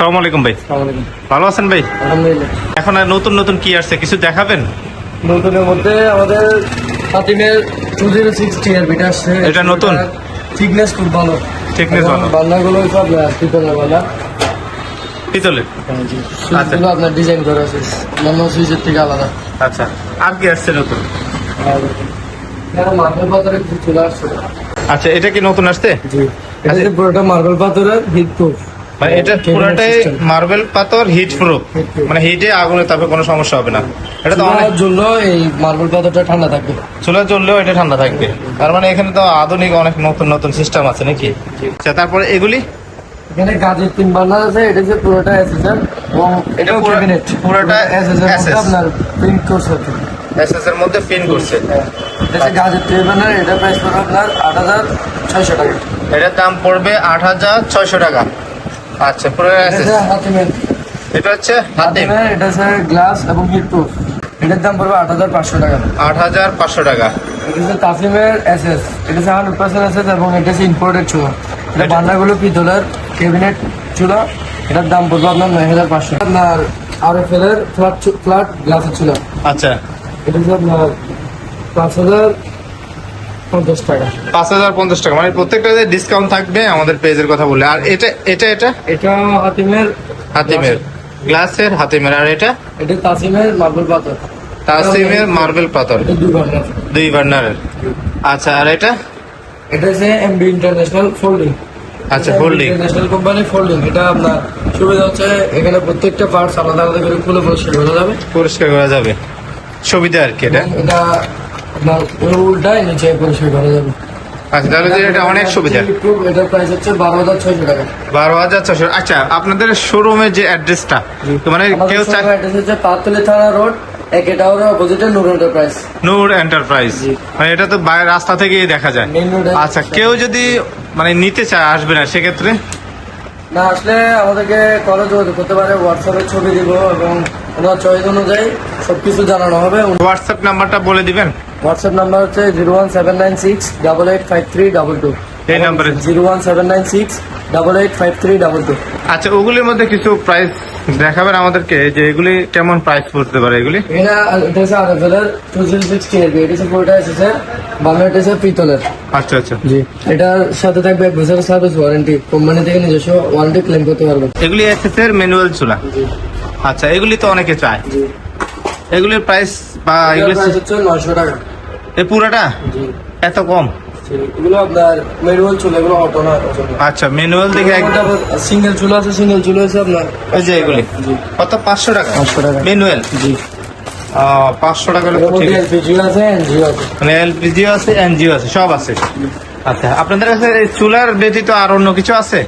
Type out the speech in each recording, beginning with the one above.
সালাম আলাইকুম ভাই। ভালো আছেন ভাই? আলহামদুলিল্লাহ। এখন আর নতুন নতুন কি আসছে? কিছু দেখাবেন? নতুনের মধ্যে আমাদের হাতিমের টু জিরো সিক্স টিআরবিটা আসছে। এটা নতুন? থিকনেস খুব ভালো। Thickness ভালো। বান্নাগুলো সব পিতলের বান্না। পিতলের? সুইচগুলো আপনার ডিজাইন করা আছে। সুইচের থেকে আলাদা। আচ্ছা। আর কি আসছে নতুন? মার্বেল পাথরের চলে আসছে। আচ্ছা এটা কি নতুন আসছে? জি। এটা পুরোটা মার্বেল পাথরের হিট প্রুফ মানে এটা পুরাটাই। মার্বেল পাথর হিট প্রুফ মানে হিটে আগুনে তারপরে কোনো সমস্যা হবে না। এটা তো অনেক জন্য এই মার্বেল পাথরটা ঠান্ডা থাকবে। চুলা জ্বললেও এটা ঠান্ডা থাকবে। তার মানে এখানে তো আধুনিক অনেক নতুন নতুন সিস্টেম আছে নাকি? আচ্ছা তারপরে এগুলি? এখানে গাজের তিন বান্নার আছে এটা যে পুরোটা এসএসএর এবং পুরো- ক্যাবিনেট পুরোটা এসএসএর SS আপনার প্রিন্ট কোর্স আছে। এসএস এর মধ্যে পিন করছে এটা যে গাজের তিন বান্নার এটা প্রাইস পড়বে আপনার আট হাজার ছয়শো টাকা। এটার দাম পড়বে আট হাজার ছয়শো টাকা। আচ্ছা পুরো এটা এসএস হচ্ছে হাতিমের এটা হচ্ছে হাতে হাতিমের এটা হচ্ছে গ্লাস এবং হিট প্রুফ এটার দাম পড়বে আট হাজার পাঁচশো টাকা। আট হাজার পাঁচশো টাকা। এটা তাসিমের এসএস। এটা হচ্ছে হান্ড্রেড পার্সেন্ট এসএস এবং এটা হচ্ছে ইম্পোর্টেড চুলা। এটা বান্নাগুলো পিতলের ক্যাবিনেট চুলা। এটার দাম পড়বে আপনার নয় হাজার পাঁচশো। আপনার আর এফ এর ফ্ল্যাট ফ্ল্যাট গ্লাসের চুলা। আচ্ছা। এটা আপনার পাঁচ হাজার পঞ্চাশ টাকা। পাঁচ হাজার পঞ্চাশ টাকা মানে প্রত্যেকটা ডিসকাউন্ট থাকবে আমাদের পেজের কথা বললে। আর এটা এটা এটা? এটা হাতিমের হাতিমের। গ্লাসের হাতিমের। আর এটা? এটা তাসিমের মার্বেল পাথর। তাসিমের মার্বেল পাথর। দুই বার্নারের আচ্ছা আর এটা? এটা হচ্ছে এমবি ইন্টারন্যাশনাল ফোল্ডিং আচ্ছা হোল্ডিং ইন্টারন্যাশনাল কোম্পানি ফোল্ডিং এটা আপনার সুবিধা হচ্ছে এখানে প্রত্যেকটা পার্টস আলাদা আলাদা করে খুলে পরিষ্কার করা যাবে। পরিষ্কার করা যাবে। সুবিধা আর কি এটা? এটা আপনার উল্টায় নিচে পরিষ্কার করা যাবে। আচ্ছা তাহলে এটা অনেক সুবিধা। এটার প্রাইস হচ্ছে বারো হাজার ছয়শো টাকা। বারো হাজার আচ্ছা আপনাদের শোরুমের যে অ্যাড্রেসটা মানে কেউ অ্যাড্রেস হচ্ছে Patli Thana road Noor enterprise Noor enterprise ji. মানে এটা তো বাইরে রাস্তা থেকেই দেখা যায়। আচ্ছা কেউ যদি মানে নিতে চায় আসবে না সেক্ষেত্রে? না আসলে আমাদেরকে কলে যোগাযোগ করতে পারে হোয়াটসঅ্যাপে ছবি দিব এবং ওনার চয়েস অনুযায়ী সবকিছু জানানো হবে। হোয়াটসঅ্যাপ নাম্বারটা বলে দিবেন। হোয়াটসঅ্যাপ নাম্বার হচ্ছে zero one seven nine six double eight five three double two এই নাম্বারে? Zero one seven nine six double eight five three double two. আচ্ছা ওগুলির মধ্যে কিছু প্রাইস দেখাবেন আমাদেরকে? যে এগুলি কেমন প্রাইস পড়তে পারে এগুলি? এটা হচ্ছে আরএফএলের টু জিরো সিক্স এটা হচ্ছে পুরোটা এসেছে বাংলাটা হচ্ছে পিতলের। আচ্ছা আচ্ছা। জি। এটার সাথে থাকবে এক বছরের সার্ভিস ওয়ারেন্টি কোম্পানি থেকে নিজস্ব ওয়ারেন্টি ক্লেম করতে পারবেন। এগুলি ম্যানুয়াল চুলা। আচ্ছা এগুলি তো অনেকে চায়। জি। এগুলির প্রাইস বা এগুলি নয়শো টাকা। এই পুরাটা? এত কম। এগুলো আপনার ম্যানুয়াল চুলা এগুলো অটো না আচ্ছা ম্যানুয়াল দেখে এক- সিঙ্গেল চুলা আছে সিঙ্গেল চুলা আছে আপনার এই যে এগুলি। কত? পাঁচশো টাকা। 500 টাকা। ম্যানুয়াল জি। পাঁচশো টাকা আছে। এলপিজি আছে এনজিও আছে। মানে এলপিজিও আছে এনজিও আছে সব আছে। আচ্ছা আপনাদের কাছে চুলার ব্যতীত আর অন্য কিছু আছে?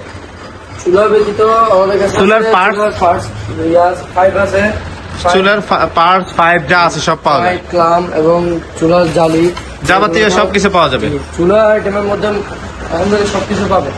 চুলা ব্যতীত আমাদের কাছে চুলার parts? পার্টস ফাইভ আছে চুলার পার্ট পাইপ যা আছে সব পাওয়া যায়। ক্লাম এবং চুলার জালি যাবতীয় সবকিছু পাওয়া যাবে। চুলা আইটেমের মধ্যে আমাদের সবকিছু পাবে।